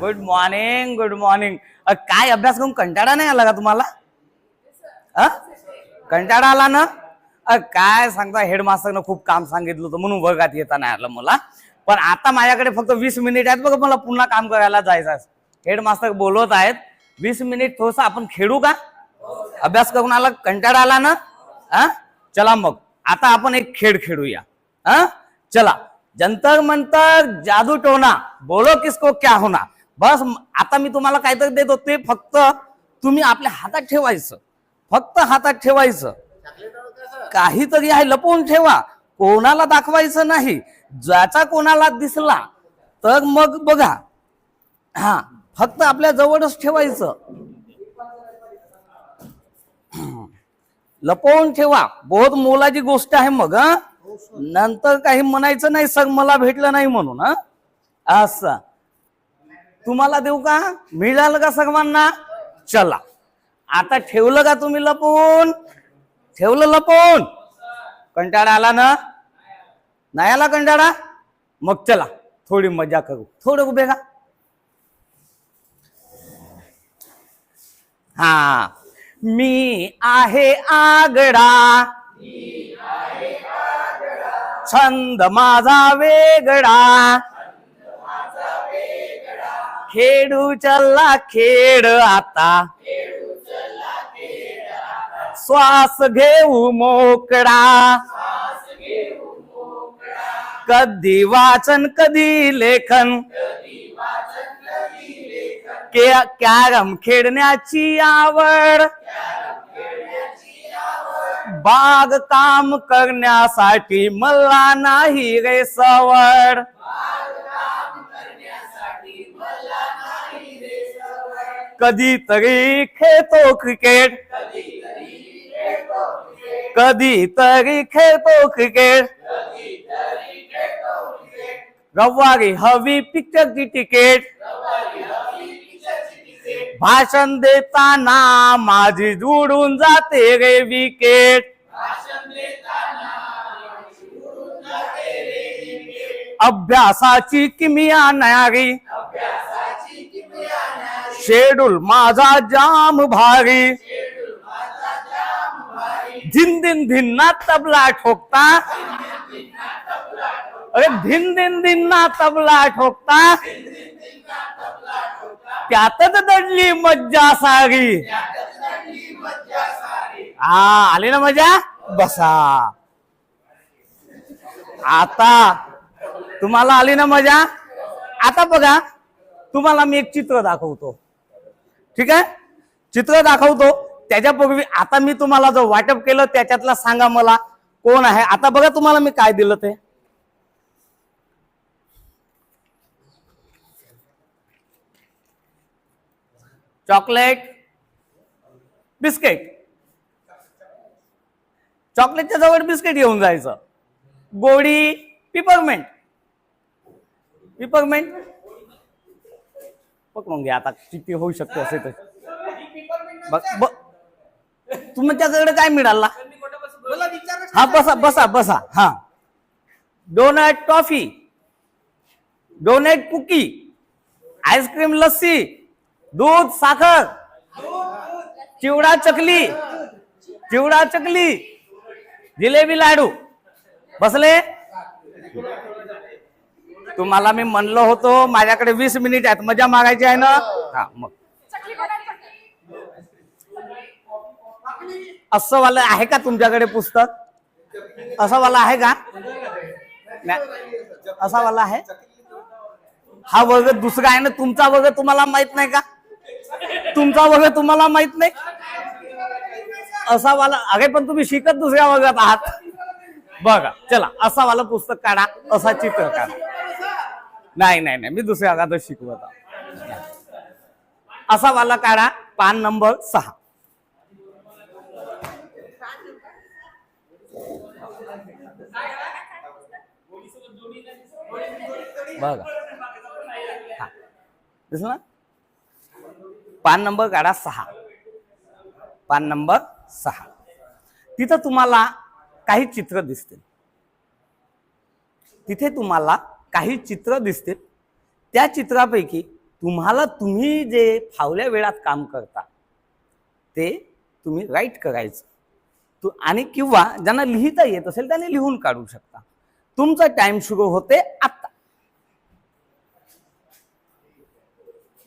Good morning good morning काय अभ्यास करून कंटाळा नाही आला का तुम्हाला? हा? कंटाळा आला ना? अ, काय सांगता हेडमास्टरनं खूप काम सांगितलं होतं म्हणून वर्गात येता नाही आलं मला. पण आता माझ्याकडे फक्त वीस मिनिट आहेत बघा मला पुन्हा काम करायला जायचं आहे. हेडमास्टर बोलवत आहेत वीस मिनिट थोडस आपण खेळू का? अभ्यास करून आला कंटाळा आला ना? हा? चला मग आता आपण एक खेळ खेळूया. हा? चला. जंतर मंतर जादू टोना. बोलो किसको क्या होना? बस आता मी तुम्हाला काहीतरी देतो ते फक्त तुम्ही आपल्या हातात ठेवायचं. फक्त हातात ठेवायचं. काहीतरी आहे लपवून ठेवा. कोणाला दाखवायचं नाही. ज्याचा कोणाला दिसला तर मग बघा. हा फक्त आपल्या जवळच ठेवायचं. लपवून ठेवा. बहुत मोलाची गोष्ट आहे मग हा. नंतर काही म्हणायचं नाही सग मला भेटलं नाही म्हणून हा? असं. तुम्हाला देऊ का? मिळालं का सर्वांना? चला. आता ठेवलं का तुम्ही लपवून ठेवलं लपवून कंटाळा आला ना? नाही आला कंटाळा? मग चला थोडी मजा करू. थोडं उभे का हा. मी आहे आगडा. छंद माझा वेगळा. खेडू चल्ला खेड आता. श्वास घेऊ मोकळा. कधी वाचन कधी लेखन. के- कॅरम खेळण्याची आवड. बाग काम करण्यासाठी मला नाही रे सवड. कधीतरी खेळतो क्रिकेट. कधीतरी खेळतो क्रिकेट. रविवारी हवी पिक्चरची तिकीट. भाषण देताना माझी जुडून जाते रे विकेट. अभ्यासाची किमिया न्यारी शेड्यूल माझा जाम भारी. दिन दिन धिन्ना तबला ठोकता. अरे धिन दिन धिन्ना तबला ठोकता. त्यातच दडली मज्जा सारी. हा आली ना मजा बसा. आता तुम्हाला आली ना मजा? आता बघा तुम्हाला मी एक चित्र दाखवतो. ठीक आहे? चित्र दाखवतो. त्याच्यापूर्वी आता मी तुम्हाला जो वाटप केलं त्याच्यातला सांगा मला कोण आहे. आता बघा तुम्हाला मी काय दिलं ते. Chocolate biscuit. चॉकलेटच्या जवळ बिस्किट घेऊन जायचं. गोडी पिपरमेंट पिपरमेंट पकडून घ्या आता किती होऊ शकते असे तर. बघ ब- तुमच्याकडे काय मिळाला? हा बसा बसा बसा. हा. Donut toffee. Donut cookie. Ice cream lassi. दूध साखर. चिवडा चकली. चिवडा चकली. जिलेबी लाडू. बसले? तुम्हाला मी म्हणलो होतो माझ्याकडे वीस मिनिट आहेत. मजा मागायची आहे ना? हा मग. असं वाला आहे का तुमच्याकडे पुस्तक? असं वाला आहे का? असा वाला आहे? हा वर्ग दुसरा आहे ना? तुमचा वर्ग तुम्हाला माहीत नाही का? तुमचा वर्ग तुम्हाला माहीत नाही? असा वाला अरे पण तुम्ही शिकत दुसऱ्या वर्गात आहात. बघा चला असा वाला पुस्तक काढा असा चित्र काढा नाही नाही नाही मी दुसऱ्या वर्गातच शिकवत असा वाला काढा पान नंबर सहा. बघा. हा. दिसलं ना? पान नंबर काढा सहा. पान नंबर सहा. तिथं तुम्हाला काही चित्र दिसतील. तिथे तुम्हाला काही चित्र दिसतील. त्या चित्रापैकी तुम्हाला तुम्ही जे फावल्या वेळात काम करता ते तुम्ही राईट करायचं. तू आणि किंवा ज्यांना लिहिता येत असेल त्याने लिहून काढू शकता. तुमचा टाइम सुरू होते आत्ता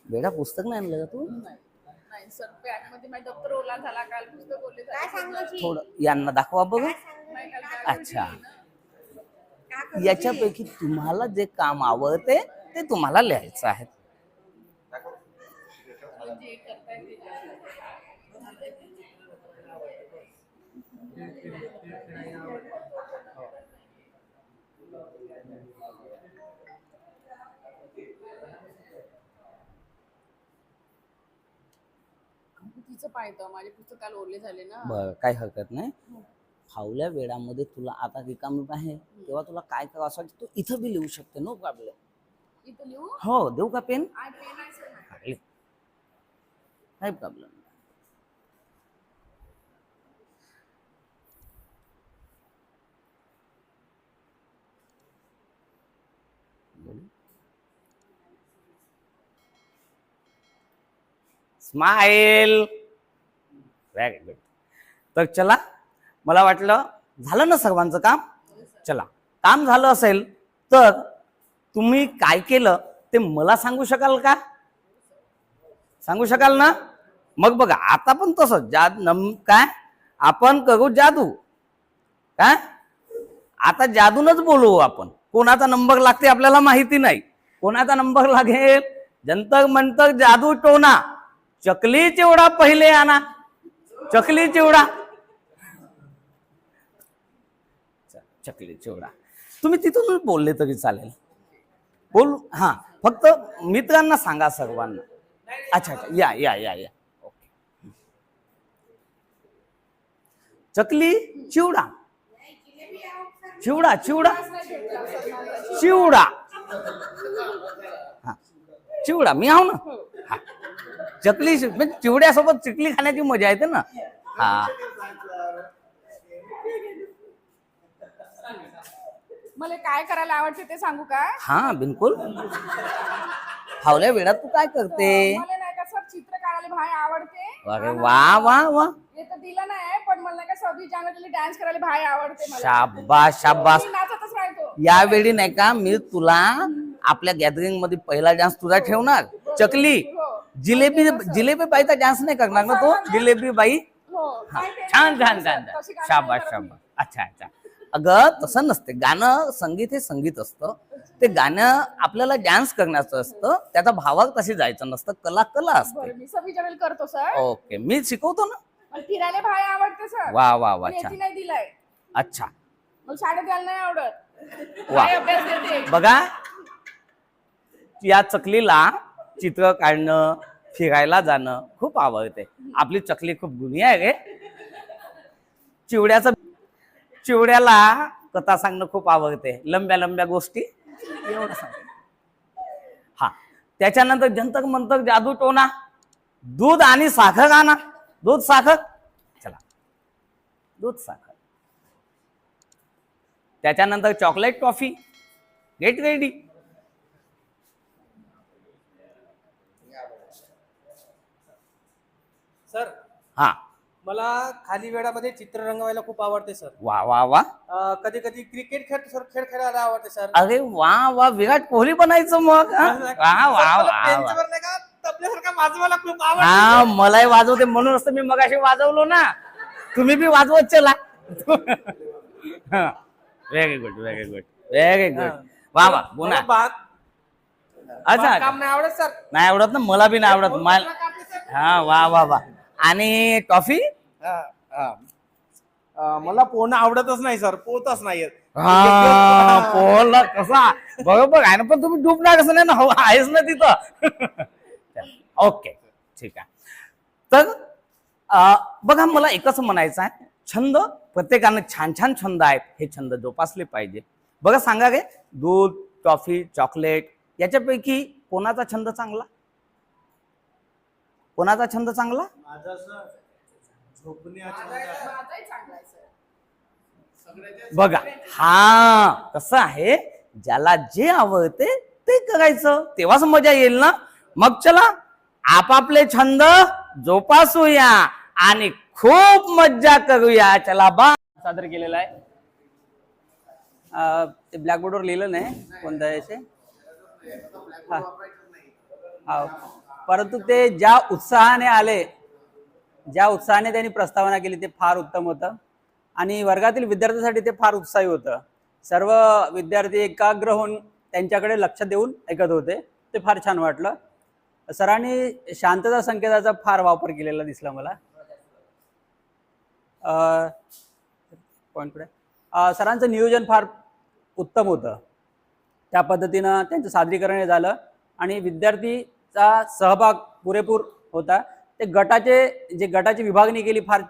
वेळा पुस्तक नाही आणलं का तू? नाही सर बॅगमध्ये माझा दप्तर ओला झाला काल पुस्तक ओले काय सांगायची थोडं यांना दाखवा बघ. अच्छा. याच्यापैकी तुम्हाला जे काम आवडते ते तुम्हाला लिहायचं आहे. जे करता येते तिचं पाहतं. माझे पुस्तक काल ओले झाले ना. बरं काही हरकत नाही. फावल्या वेळामध्ये तुला आता रिकामी आहे. तेव्हा तुला काय करावं असं वाटतं? तू इथं बी लिहू शकते नो प्रॉब्लेम. इथं लिहू? हो देऊ का पेन. काही प्रॉब्लेम स्माइल! व्हेरी गुड तर चला मला वाटलं झालं ना सर्वांचं काम? चला. काम झालं असेल तर तुम्ही काय केलं ते मला सांगू शकाल का? सांगू शकाल ना? मग बघा आता पण तसं जाद नम काय? आपण करू जादू. काय? आता जादूनच बोलू आपण. कोणाचा नंबर लागते आपल्याला माहिती नाही. कोणाचा नंबर लागेल? जंतर मंतर जादू टोना. चकली चिवडा पहिले आणा. चकली चिवडा. चकली चिवडा. तुम्ही तिथूनच बोलले तरी चालेल. बोल हा फक्त मित्रांना सांगा सर्वांना. अच्छा अच्छा या या या या. ओके. चकली चिवडा. चिवडा चिवडा. चिवडा. हा चिवडा. मी आहो ना. चकली म्हणजे चिवड्यासोबत चिकली खाण्याची मजा येते ना. हा. मला काय करायला आवडते ते सांगू का? हा बिलकुल. फावल्या वेळात तू काय करते? मला नाही का सर चित्र काढायला भाय आवडते. अरे वा वा वा. हे तर दिलं नाही पण मला नाही का सव्वीस जानेवारीला डान्स करायला भाय आवडते मला. शाबास शाबास. मी नाचतच राहतो. यावेळी नाही का मी तुला आपल्या गॅदरिंगमध्ये पहिला डान्स तुझा ठेवणार. चकली. हो. जिलेबी जिलेबी बाईचा डान्स नाही करणार ना तो? जिलेबी बाई हो हा, छान छान छान शाबास शाबास. अच्छा अच्छा. अगं तसं नसते. गाणं संगीत हे संगीत असतं. ते गाणं आपल्याला डान्स करण्याचं असतं. त्याचा भावार्थ तशी जायचं नसतं. कला कला. असते. मी करतो सर ओके. मी शिकवतो ना? मला फिरायला भाय आवडते सर वा वा वा. छान. नाही दिलाय. अच्छा. मला शाळेत घ्यायला नाही आवडत. वा. भाई अभ्यास देते? बघा. या चकलीला चित्र काढणं फिरायला जाणं खूप आवडते. आपली चकली खूप गुणी आहे रे. चिवड्याचं चिवड्याला कथा सांगणं खूप आवडते. लंब्या लंब्या गोष्टी. एवढं सांग. हा. त्याच्यानंतर जंतक मंतक जादू टोना दूध आणि साखर आणा. दूध साखर. चला. दूध साखर. त्याच्यानंतर चॉकलेट टॉफी गेट रेडी हा. मला खाली वेळामध्ये चित्र रंगवायला खूप आवडते सर. वा वा वा. कधी कधी क्रिकेट खेळ सर खेळ खेळायला आवडते सर. अरे वा वा. विराट कोहली बनायचं मग हा? वा वा वा वा बेंचवर नाही का तबल्यासारखा वाजवायला खूप आवडते. हा मलाही वाजवते. म्हणूनच तर मी मगाशी वाजवलो ना. तुम्ही बी वाजवत चला. Very good very good very good वा वा. मला बाग- अच्छा काम नाही आवडत सर. नाही आवडत ना? मला बी नाही आवडत. मला हा वा वा वा. आणि टॉफी मला पोहणं आवडतच नाही सर. पोहतच नाही येत. हा पोहला कसा? बरोबर आहे ना पण तुम्ही डुबणार कसं नाही ना हो आहेस ना तिथं. ओके ठीक आहे. तर बघा मला एकच म्हणायचं आहे. छंद प्रत्येकानं छान छान छंद आहेत. हे छंद जोपासले पाहिजे. बघा सांगा रे दूध टॉफी चॉकलेट याच्यापैकी कोणाचा छंद चांगला? कोणाचा छंद चांगला? माझं आहे. बघा हा कसं आहे? ज्याला जे आवडते ते ते करायचं. तेव्हाच मजा येईल ना? मग चला आपापले छंद जोपासूया आणि खूप मज्जा करूया. चला बा. सादर केलेला आहे. अं, ते ब्लॅकबोर्डवर लिहिलं नाही कोणत्या याचे? हा. हा. परंतु ते ज्या उत्साहाने आले ज्या उत्साहाने त्यांनी प्रस्तावना केली ते फार उत्तम होतं. आणि वर्गातील विद्यार्थ्यांसाठी ते फार उत्साही होतं. सर्व विद्यार्थी एकाग्र होऊन त्यांच्याकडे लक्ष देऊन ऐकत होते. ते फार छान वाटलं. सरांनी शांतता संकेताचा फार वापर केलेला दिसला मला. पॉईंट पुढे? सरांचं नियोजन फार उत्तम होतं. त्या पद्धतीनं त्यांचं सादरीकरण हे झालं. आणि विद्यार्थी चा सहभाग पुरेपूर होता. ते गटाचे जे गटाची विभागणी केली फार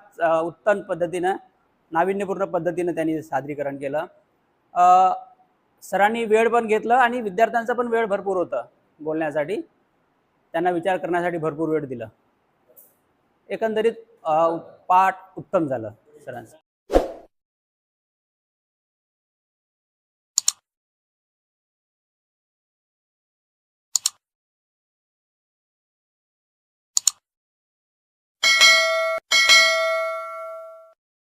उत्तम पद्धतीनं नाविन्यपूर्ण पद्धतीनं त्यांनी सादरीकरण केलं. सरांनी वेळ पण घेतलं आणि विद्यार्थ्यांचा पण वेळ भरपूर होता बोलण्यासाठी. त्यांना विचार करण्यासाठी भरपूर वेळ दिला. एकंदरीत पाठ उत्तम झालं सरांचं.